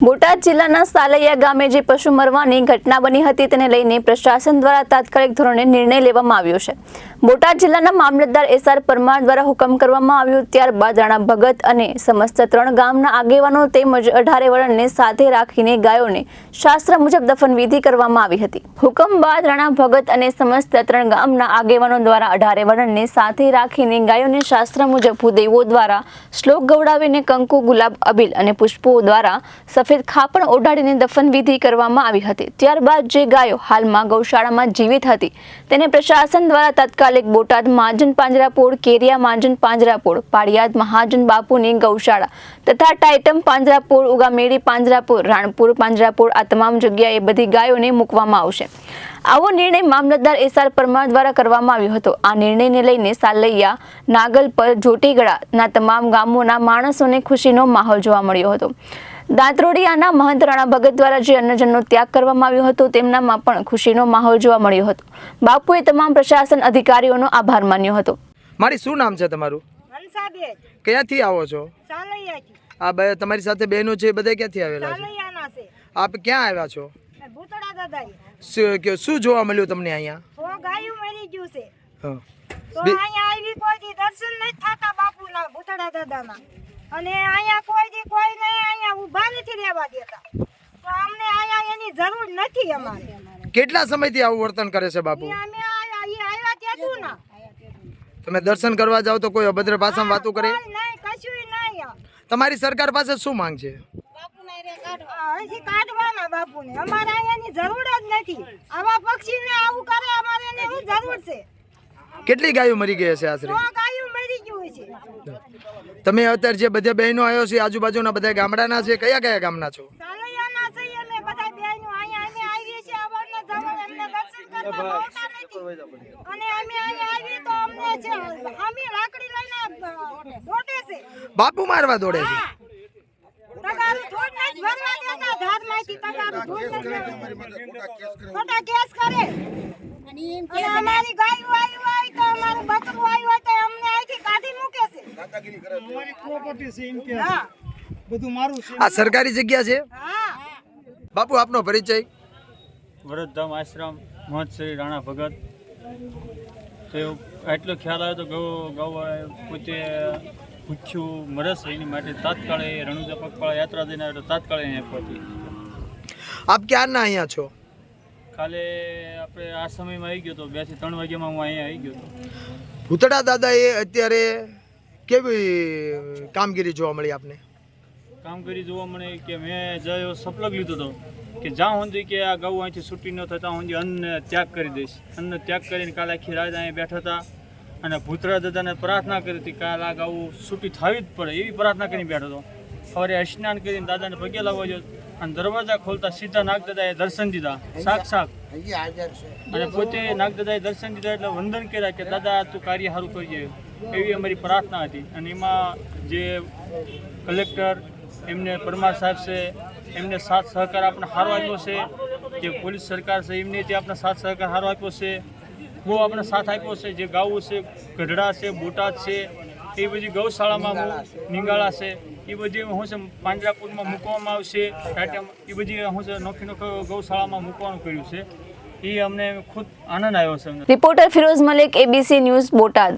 બોટાદ જિલ્લાના સાલૈયા ગામે જે પશુ મરવાની ઘટના બની હતી તેને લઈને પ્રશાસન દ્વારા તાત્કાલિક ધોરણે નિર્ણય લેવામાં આવ્યો છે. બોટાદ જિલ્લાના મામલતદાર એસઆર પરમાર દ્વારા હુકમ કરવામાં આવ્યો ત્યારબાદ રાણા ભગત અને સમસ્ત ત્રણ ગામના આગેવાનો તેમજ અઢારે વરણને સાથે રાખીને ગાયોને શાસ્ત્ર મુજબ દફન વિધિ કરવામાં આવી હતી. હુકમ બાદ રાણા ભગત અને સમસ્ત ત્રણ ગામના આગેવાનો દ્વારા અઢારે વરણને સાથે રાખીને ગાયોને શાસ્ત્ર મુજબ ભૂદેવો દ્વારા શ્લોક ગવડાવીને કંકુ, ગુલાબ, અબીલ અને પુષ્પો દ્વારા સફેદ ખાપણ ઓઢાડીને દફન વિધિ કરવામાં આવી હતી. ત્યારબાદ જે ગાયો હાલમાં ગૌશાળામાં જીવિત હતી, તેને પ્રશાસન દ્વારા તાત્કાલિક બોટાદ મહાજન પાંજરાપોળ, કેરિયા મહાજન પાંજરાપોળ, પાળિયાદ મહાજન બાપુની ગૌશાળા તથા ટાઇટમ પાંજરાપોળ, ઉગામેડી પાંજરાપોળ, રાણપુર પાંજરાપોળ આ તમામ જગ્યાએ બધી ગાયોને મૂકવામાં આવશે. આવો નિર્ણય મામલતદાર એસઆર પરમાર દ્વારા કરવામાં આવ્યો હતો. આ નિર્ણયને લઈને સાલૈયા નાગલપર જોટીગળાના તમામ ગામોના માણસોને ખુશીનો માહોલ જોવા મળ્યો હતો. દાંતરોડિયાના મહંત રાણા ભગત દ્વારા જે અન્નજનનો ત્યાગ કરવામાં આવ્યો હતો તેમનામાં પણ ખુશીનો માહોલ જોવા મળ્યો હતો. બાપુએ તમામ પ્રશાસન અધિકારીઓનો આભાર માન્યો હતો. મારી શું નામ છે તમારું? ક્યાંથી આવો છો? આ બે તમારી સાથે બહેનો છે બધા ક્યાંથી આવેલા છે. આપ ક્યાં આવ્યા છો? ભૂતળા શું જોવા મળ્યું તમને અહીંયા? હો ગાયું મરી ગયું છે. હા. તો અહીંયા આવી કોઈ દી દર્શન નથી થતા બાપુના ભૂતડા દાદાના. અને અહીંયા કોઈ દી કોઈને અહીંયા ઊભા નથી રહેવા દેતા. તો અમને અહીંયા એની જરૂર નથી અમારે. કેટલા સમયથી આવું વર્તન કરે છે બાપુ? અમે આવ્યા ત્યાંથી ના. તમે દર્શન કરવા જાઓ તો કોઈ અભદ્ર ભાષામાં વાતો કરે? નહીં કશું નહીં. તમારી સરકાર પાસે શું માંગ છે? અહીંથી કાઢવાના બાપુને. અમારે અહીંયાની જરૂર જ નથી. આવા પક્ષીને આવું કરે અમારે એને શું જરૂર છે? કેટલી ગાયો મરી ગઈ હશે આશરે? તો મરી ગયું છે. તમે અત્યારે જે બધા બહેનો આવ્યો છે આજુબાજુના બધા ગામડાના છે કયા કયા ગામના છો? સાલૈયાના છીએ અમે બધા બહેનો. અહીંયા અમે આવીએ છીએ અવારને જવાને અમને દર્શન કરવા અને અમે અહીંયા આવીએ તો અમને છે અમે લાકડી લઈને દોડે છે. બાપુ મારવા દોડે છે હા તગારું થોડ નથી ભરવા દેતા ધારમાંથી તગારું થોડ નથી ખોટા કેસ કરે. અને અમારી ગાયું આવ્યું હોય તો અમારું બકરું આવ્યું હોય તો અમને અહીંથી કાઢી મૂકે છે. પ્રોપર્ટી છે. એમ કે. બધું મારું છે. આ સરકારી જગ્યા છે? બાપુ આપનો પરિચય? વરદધામ આશ્રમ મહંત શ્રી રાણા ભગત. તો એટલો ખ્યાલ આવ્યો તો ગૌ ગૌ પોતે પૂછ્યું મરસ એની માટે તાત્કાળ રણુજા પગપાળા યાત્રા દઈને આવ્યો તો તાત્કાળ અહીંયા પહોંચી આપ ક્યારના અહીંયા છો? કાલે આપણે આ સમયમાં આવી ગયો તો બેથી ત્રણ વાગ્યામાં હું અહીંયા આવી ગયો હતો ભૂતડા દાદાએ અત્યારે કેવી કામગીરી જોવા મળી આપને? કામગીરી જોવા મળે કે મેં જયો સપલગ લીધો હતો કે જ્યાં સુધી કે આ ગૌ અહીંથી છૂટી ન થતા સુધી અન્ન ત્યાગ કરી દઈશ. અન્ન ત્યાગ કરીને કાલે આખી રાત અહીંયા બેઠા હતા અને ભૂતરા દાદાને પ્રાર્થના કરી હતી કાલે આ ગૌ છૂટી થવી જ પડે એવી પ્રાર્થના કરીને બેઠો હતો. સવારે સ્નાન કરીને દાદાને પગે લાવવા ગયો. અને દરવાજા ખોલતા સીધા નાગદાદાએ દર્શન દીધા. સાક્ષાત અને પોતે નાગદાદાએ દર્શન દીધા એટલે વંદન કર્યા કે દાદા તું કાર્ય સારું કરજે એવી અમારી પ્રાર્થના હતી. અને એમાં જે કલેક્ટર એમને પરમાર સાહેબ છે એમને સાથ સહકાર આપણે સારો આપ્યો છે જે પોલીસ સરકાર છે એમને તે આપણે સાથ સહકાર સારો આપ્યો છે બહુ આપણે સાથ આપ્યો છે જે ગાવું છે ગઢડા છે બોટાદ છે એ બધી ગૌશાળામાં નિંગાળા છે. એ બધી શું છે પાંજરાપુરમાં મૂકવામાં આવશે. ટાટિયામાં એ બધી શું છે નોખી નોખી ગૌશાળામાં મૂકવાનું કર્યું છે. એ અમને ખુદ આનંદ આવ્યો છે reporter Firoz Malik ABC news Botad.